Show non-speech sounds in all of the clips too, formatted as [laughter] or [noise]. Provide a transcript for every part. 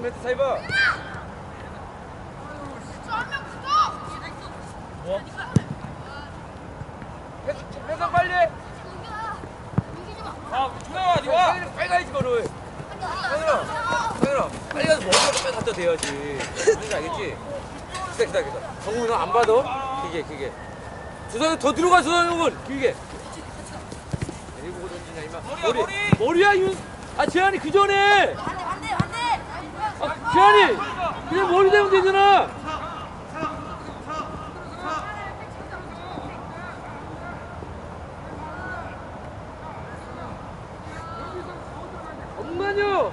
멘트 잘 봐. 뭐? 회사, 회사 빨리 해. 아, 준영아, 니 와. 빨리 가야지, 너를. 상현아, 상현아, 빨리 가서 머리가 빨리 갖다 대야지. 뭔지 알겠지? 기다, 기다, 기다. 정국이 너안 받아? 길게, 더 들어가, 보고 던지냐, 임마. 머리, 머리. 머리야, 윤. 아, 재한이 그 전에. 아, 재한이. 그냥 머리 대면 되잖아. 엄마녀!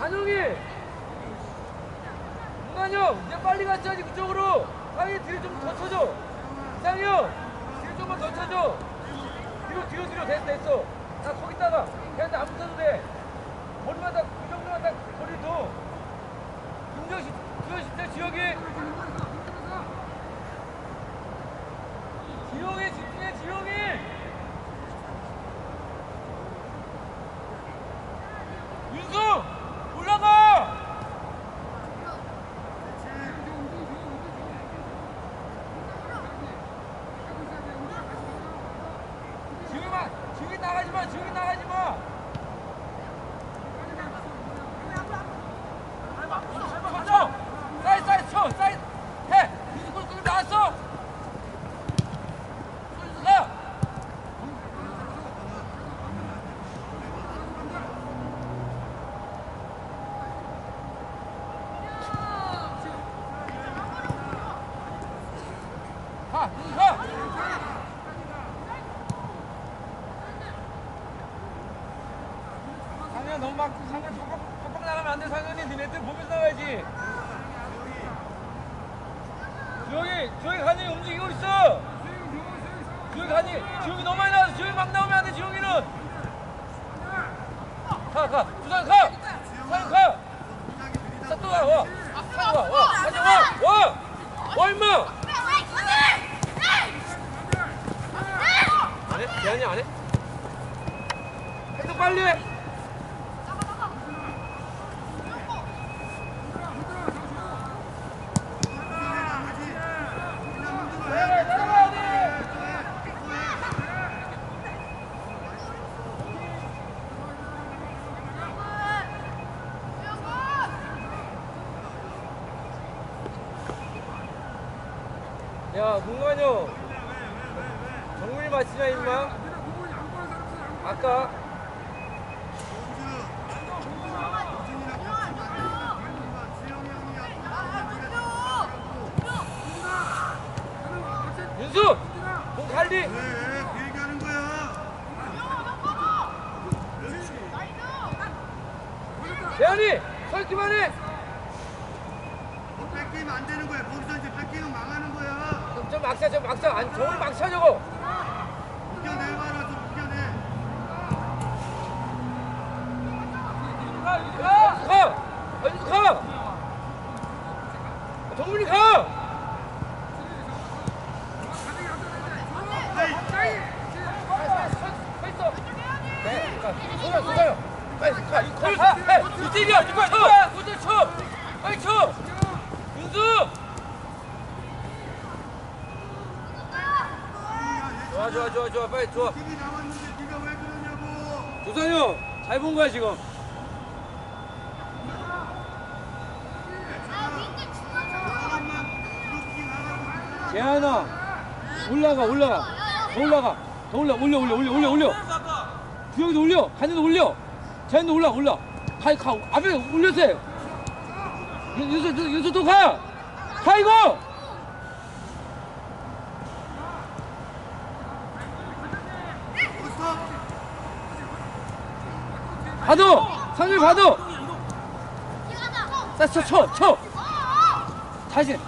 한영이! 엄마녀! 이제 빨리 갔자지 그쪽으로! 상이 뒤로 좀 더 쳐줘! 상이 형! 뒤로 좀만 더 쳐줘! 뒤로 뒤로 뒤로 됐어 됐어! 나 거기다가 걔한테 안 붙어도 돼! 머리만 딱, 그 정도만 딱 머리 둬! 김정식, 김정식 때 지역이! 지영이 집중해 지영이! 윤수! 올라가! 지웅이 마! 지웅이 나가지 마! 쳐! 사이드 사이드 쳐! 사이드! 해! 윤수 골 끌고 나왔어! 가! 가! 가! 상현 너무 막 상현 팍팍 팍팍 나가면 안돼 상현이 니네들 보면서 나가야지 주영이 주영이 간이 움직이고 있어 주영이 간이 주영이 너무 많이 나와서 주영이 막 나오면 안돼 주영이는 가가 주상 가 상현 가 자, 또 와, 와. 상현 와, 와. 다시 와, 와. 와, 임마. 안 해? 대한이 안 해? 해도 빨리 해. 내려가야 돼, 내려가야 돼. 야, 문관영. 정민이 맞히냐, 임마? 아까 윤수! 공 관리! 왜? 그 얘기하는 거야. 대현이! 설기만 해! 너 뺏기면 안 되는 거야. 거기서 이제 뺏기면 망하는 거야. 좀, 좀 막차, 좀 막차. 아니, 정을 막차 저거! 이겨내봐라, 좀 이겨내. 가! 가! 아니, 가! 정민이 가! 아이, 서 있어! 네, 가. 소라, 소라요! 빨리 가! 이거 가! 해! 이쪽이야! 이거 쳐! 이거 쳐! 빨리 쳐! 윤수! 좋아, 좋아, 좋아. 빨리 좋아. 팀이 남았는데 네가 왜 그러냐고. 조상이 형, 잘 본 거야, 지금. 사람만 브로킹 하라고. 재한아, 올라가, 올라가. 더 올라가. 더 올라, 올려, 올려, 올려, 올려, 올려. 주영이도 올려. 간이도 올려. 재한도 올라, 올라. 가, 가. 앞에. 윤- 윤수, 윤수, 윤수 또 가. 가, 이거! 가도! 상일 가도! 자, 쳐, 쳐, 쳐! 다시.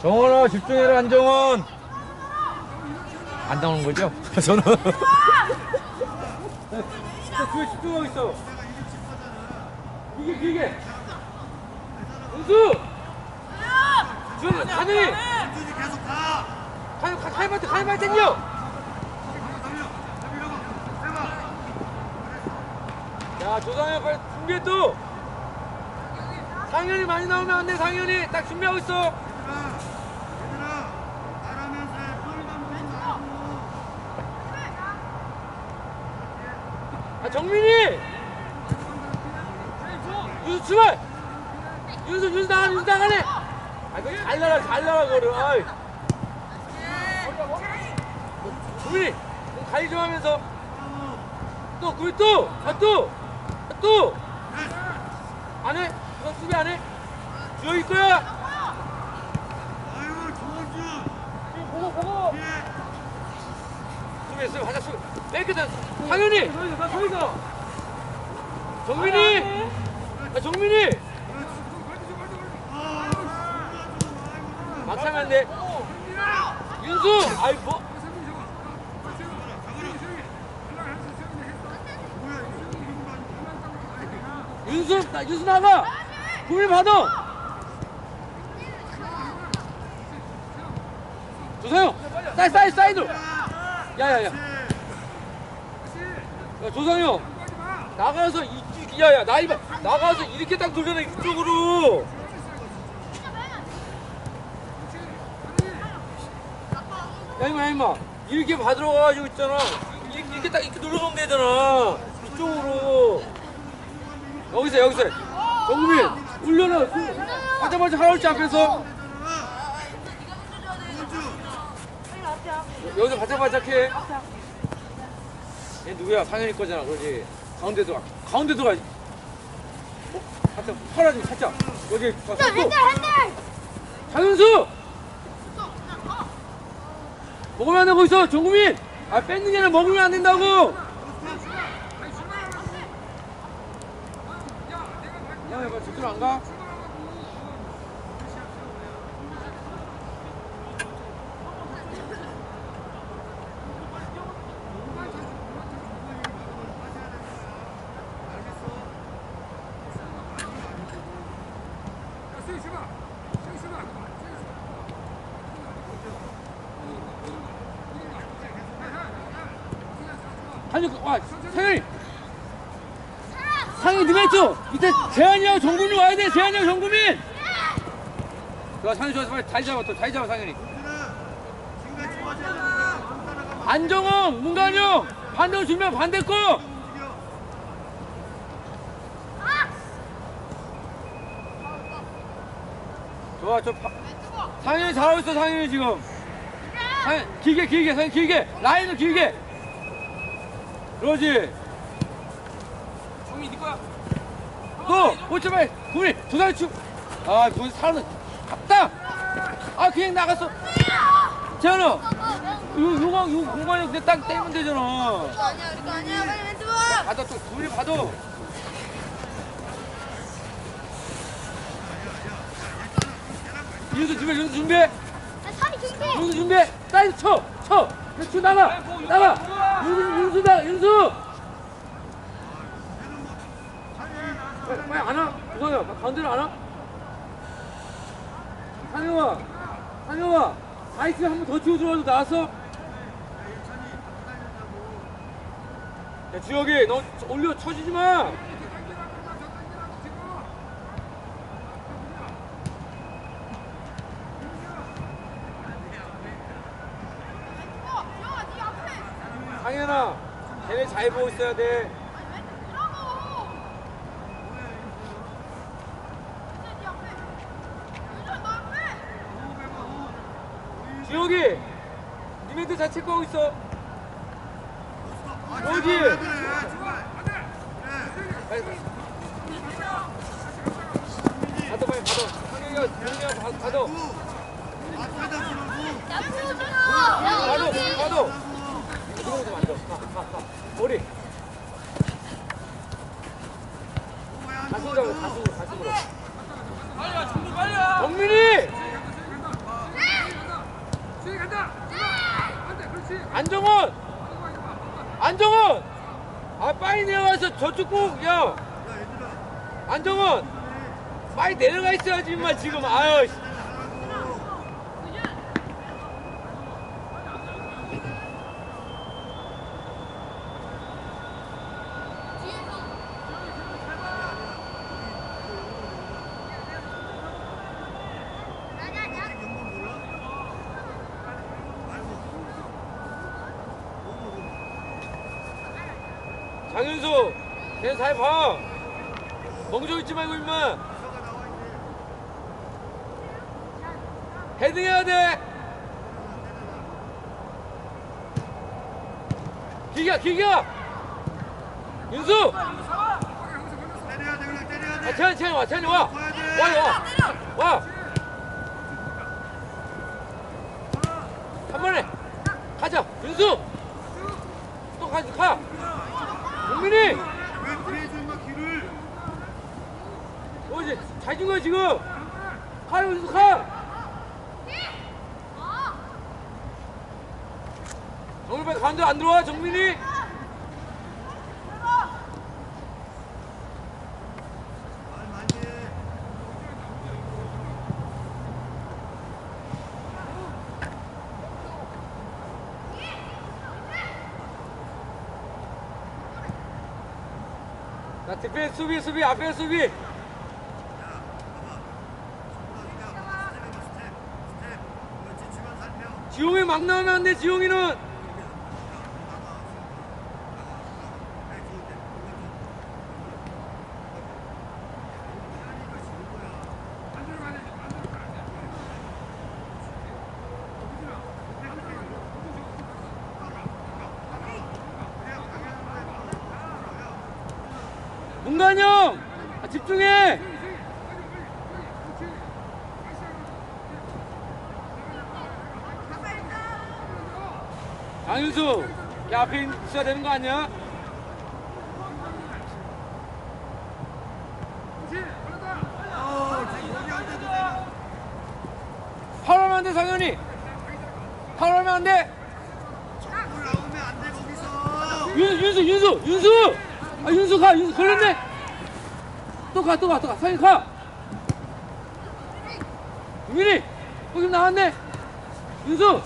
정원아 집중해라 안정원. 안 나오는 거죠? [laughs] 저는. 나 뒤에 집중하고 있어. 이게 이게. 은수! 준 하늘이! 계속 가! 가요 가 가요 가요 가요 땡겨! 야 조상현 빨리 준비해 또! 상현이 많이 나오면 안돼 상현이. 딱 준비하고 있어. 아 정민이! 윤수 출발 윤수 윤수 나가 윤수 나가네! 아 이거 잘 나가 잘 나가 그거를. 아이. 정민이 공 관리 좀 하면서. 또 우리 또 아또또! 안해? 너 수비 안 해? 주혁이 거야! 아유, 조원준. 보고 보고! 뒤에. 수비했어요 하자 수비 땡겼다 상현이! 서 있어 정민이! 아 정민이! 아, 막 차면 안돼 윤수! 아이 뭐? 윤수 나 윤수 나가! 구민 받아! 조세영 사이드 사이드 사이드 야야야. 야 조상영 나가서 이쪽 야야 나 이봐. 나가서 이렇게 딱 돌려라 이쪽으로. 야 임마 야, 임마. 이렇게 받으러 가가지고 있잖아. 이렇게, 이렇게 딱 이렇게 눌러놓으면 되잖아. 이쪽으로. 여기서 여기서. 정국민 훈련을 하자마자 할아버지 앞에서 여기서 바짝바짝 해. 얘 누구야? 상현이 거잖아. 그러지. 가운데 들어가. 가운데 들어가. 어? 살짝 털어지 살짝. 여기 자, 또. 장윤수! 먹으면 안 되고 있어, 정국민! 아, 뺏는 게 아니라 먹으면 안 된다고! 야, 야, 저쪽으로 안 가? 아니, 와, 상현이! 상현이 누가 있어? 밑에 재한이하고 정국민 와야 돼, 재한이하고 정국민! 좋아, 상현이 좋아, 빨리 자리 잡아, 또 자리 잡아, 상현이. 안정홍, 문관용! 반대로 주면 반대 거! 좋아, 저 파... 상현이 잘하고 있어, 상현이 지금. 상현, 길게, 길게, 상현 길게. 라인을 길게. 그러지. 정민이 네 거야. 너, 오지 마. 구민, 조상이 축. 아, 구민 사는 갔다. 아, 그냥 나갔어. 재현아, 요, 요거, 요 공간에 그냥 딱 떼면 되잖아. 받아, 또, 구민이 받아. 윤수 준비, 윤수 준비. 윤수 준비. 사이드 쳐, 쳐. 윤수 나가, 나가. 윤수, 윤수다, 윤수. 빨리, 빨리 안 와. 조상이야, 가운데로 안 와. 상영아, 상영아. 아이스 한 번 더 치고 들어와도 나왔어? 야, 주혁이, 너 올려 쳐주지 마. 상현아, 걔네 잘 보고 있어야 돼. 주혁이, 니네들 잘 체크하고 있어. 어디? 받아, 빨리 받아. 상현이가 받- 받아. 받아, 받아. 이거 좀 앉아. 가, 가, 가. 머리. 가슴? 잡아, 가슴으로, 가슴으로. 빨리 와, 정민 빨리 와. 정민이! 안정원! 안정원! 아, 빨리 내려가서 저쪽 꼭, 야! 안정원! 빨리 내려가 있어야지, 임마, 지금. 아유, 씨. 장윤수 걔잘 봐. 멍청 있지 말고 임마. 서가 나와 있네. 헤딩해야 돼. 기가 기가. 윤수. 때려야 돼 그냥 재환 와 재환이 와. 돼. 와 와. 와. 한 번에 가자. 윤수. 또 가자 가. 용민이. 왜 뒤에 줘 임마 길을. 어 이제 잘준 거야 지금. 가 윤수 가. 정글발 가운데 안 들어와 정민이. 말 많이 해. 자 뒷배 수비 수비 앞에 수비. 지용이 막 나오면 안돼 지용이는. 문관영 아, 집중해. 장윤수, 야 앞에 있어야 되는 거 아니야? 파울하면 안 돼, 상현이. 파울하면 안 돼. 나오면 안 돼 거기서. 윤, 윤수, 윤수, 윤수! 아, 윤수 가, 윤수 걸렸네! 또 가, 또 가, 또 가. 상현 가! 유민이! 거기 나왔네! 윤수!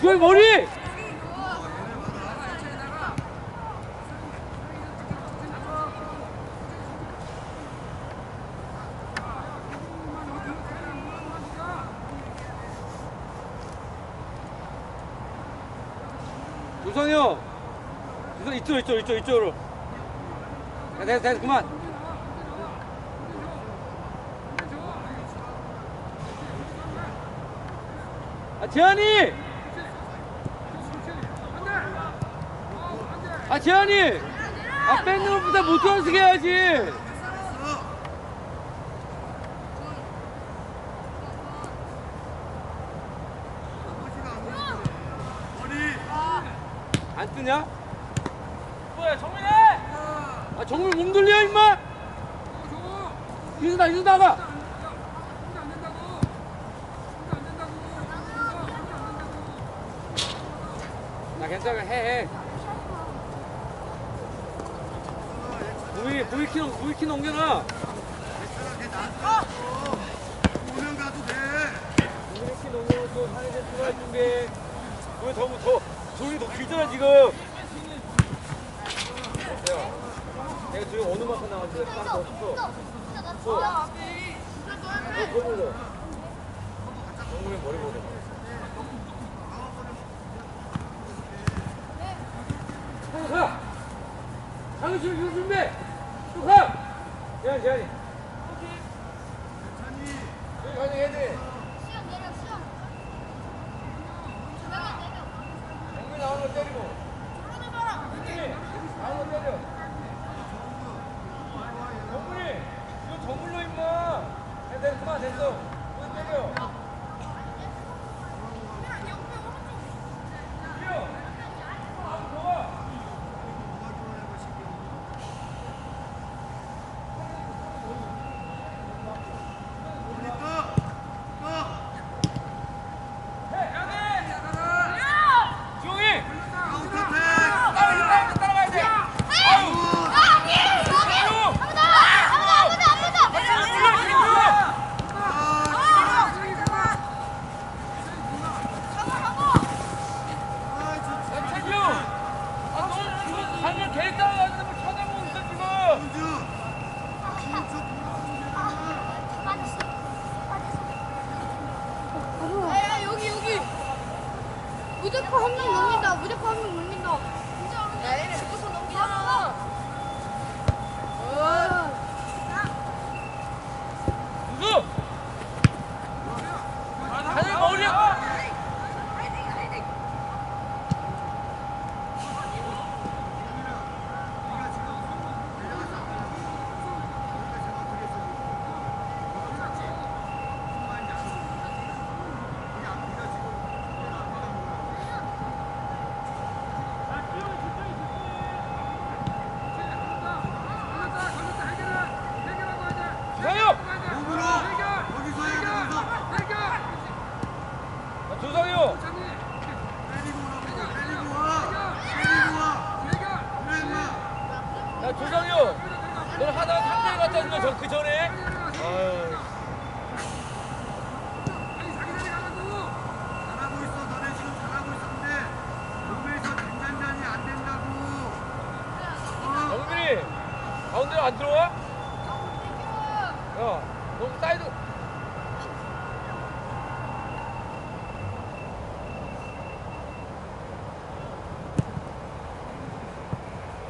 주영 머리! 조성형! 조성 이쪽, 이쪽, 이쪽, 이쪽으로. 야, 됐어, 됐어, 그만. 아, 재환이! 아, 재환이! 아, 뺏는 것보다 못 연습게 해야지! 안 뜨냐? 뭐야, 정민이! 아, 정민 몸 돌려, 임마! 이수다, 이수 나가! 나 괜찮아, 해, 해. 부위, 부위키, 부위키 넘겨놔. 괜찮아, 걔 나한테 오면 가도 돼. 부위키 넘겨놓고 상해제 들어갈 준비. 왜 더, 더, 조이 더 길잖아, 지금. 야, 내가 지금 어느 만큼 나왔지? 너 거물로. 정국이 머리 보내. 가! 지금 이거 준비! 또 가! 재환이, 재환이. 여기 가자, 얘들. 정국이 나오는 거 때리고. 정국이 나오는 거 때려. 정국이, 이거 정글로 임마. 야, 됐어, 야 너무 사이드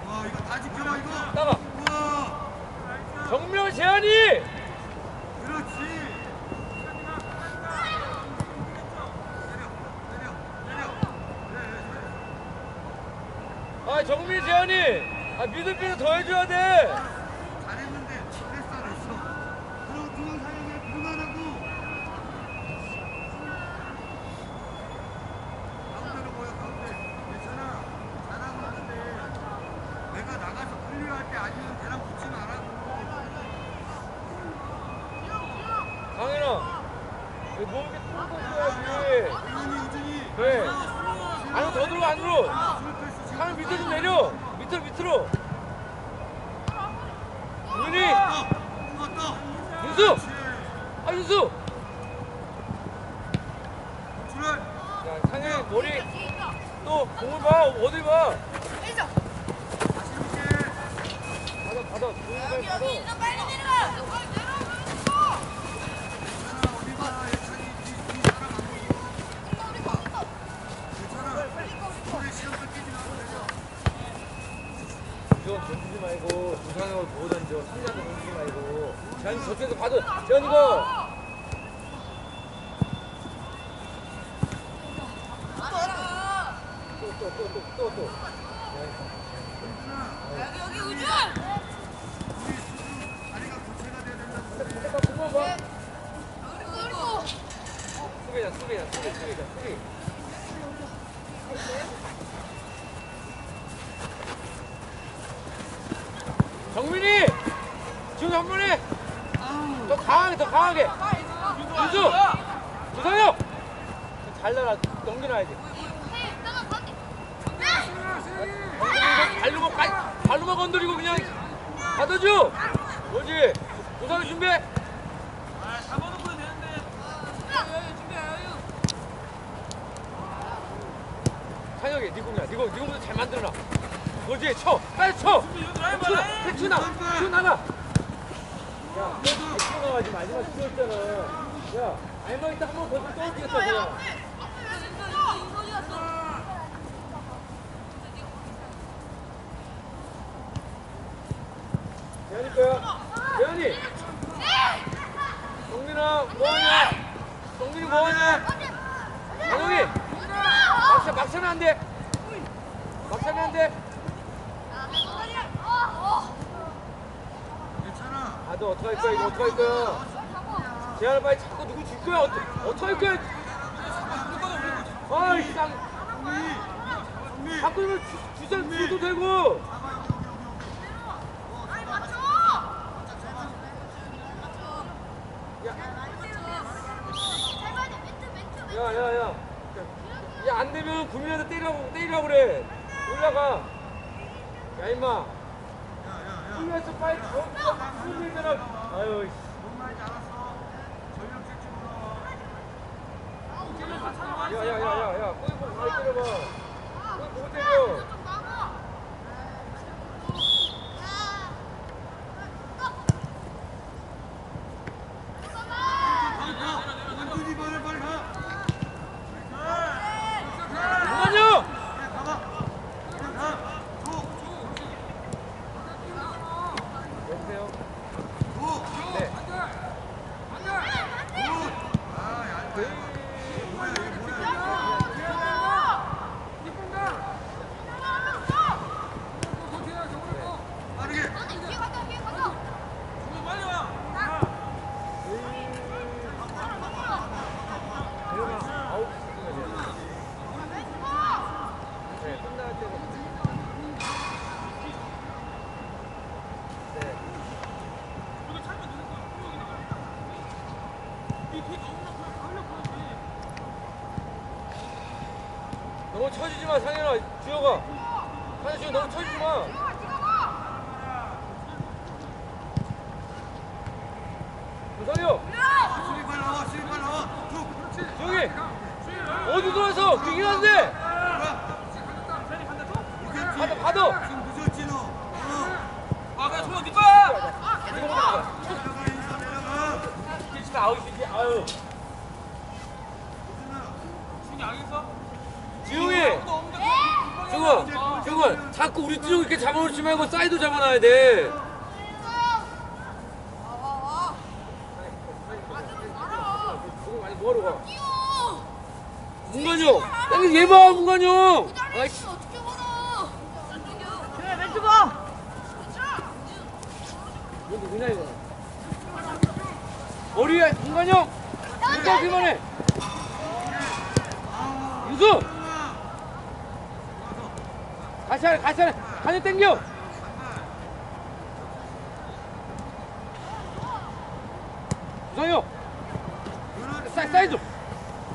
와 이거 다 지켜봐 이거. 나가 우와. 정명 재한이 그렇지. 내려 내려 내려. 그래 그래. 아 정민 재한이 아 미들필드 더 해줘야 돼 잘했는데 됐어 됐어. 그럼 중앙 사용에 그만하고. 가운데로 모여 가운데. 괜찮아. 잘하고 있는데 내가 나가서 클리어할 때 아니면 걔랑 붙지 말라고. 강현아 왜 몸이 뚫고 있어야지 우준이. 그래 안으로. 강현 밑으로 좀 내려 밑으로 밑으로 떠. 윤수. 아 윤수. 야 상현이 머리 또 공을 봐 어딜 봐 다시 이렇게. 받아 사람 안 보고. 괜찮아. 우리 시험 끊기지 말고 내려. 이거 던지지 말고 부상을 보고 던져 상대한테 던지지 말고 재한이 저쪽에서 받아 재한이 이거 또또또또또 우리 스스로 다리가 교체가 돼야 된다고. 잠깐 공만 봐 수비자 수비자 수비 수비자 수비 정민이 지금 한 번에 아우. 더 강하게 더 강하게 윤수 주상혁 잘 날아 넘겨놔야지 발로만 가- 발로만 건드리고 그냥 받아줘! 그렇지? 주상혁 준비! 찬혁이 네 공이야. 네 공, 네 공부터 잘 만들어놔. 그렇지 쳐. 빨리 쳐! 쳐, 쳐 나가 쳐 나가. 야, 쳐 나가지 마지막 치였잖아. 야, 알마 이따 한번 벌써 떨어지겠다 그냥 대현이 거야 대현이 동민아 뭐하냐 동민이 뭐하냐 한영이 막차 막차면 안 돼. 막차면 안 돼. 괜찮아. 아 너 어떡할 거야? 이거 어떡할 거야? 재현아 빨리 자꾸 누구 줄 거야? 어떡 어떡할 거야? 아이 쌍. 자꾸 이걸 주- 주장 줘도 되고 야야야 되면 구민한테 때리라고 때리라고 그래 올라가 야 임마. 구민에서 빨리 아유 알았어. 전력질 집으로. 야야야야야 거기 보고 잘 때려봐 거기 보고 때려 쳐주지 마, 상현아. 주혁아. 상현 지금 너무 쳐지 마. 아우 너. 어. 처인 주먹아. 아웃. 지웅아 지웅아 자꾸 우리 쪽 이렇게 잡아놓지 말고 사이드 잡아놔야 돼. 많이 뭐하러 가 문관용 여기 얘봐 문관용. 아이씨 그래 멘트 봐. 누구냐 이거 머리에 문관용. 문관 그만해. 윤수 같이 하래 같이 하래 간이 땡겨. 우성이 사, 사이드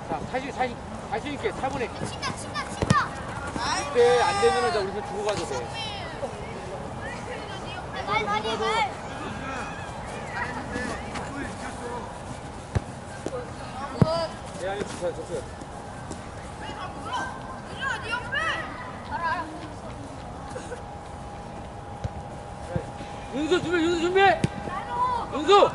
자 사실 사실 자신 있게 4분의 그때 안 되면 이제 우리서 주고 가도 돼 대안이 좋다 좋다 윤수 준비 윤수 준비. 윤수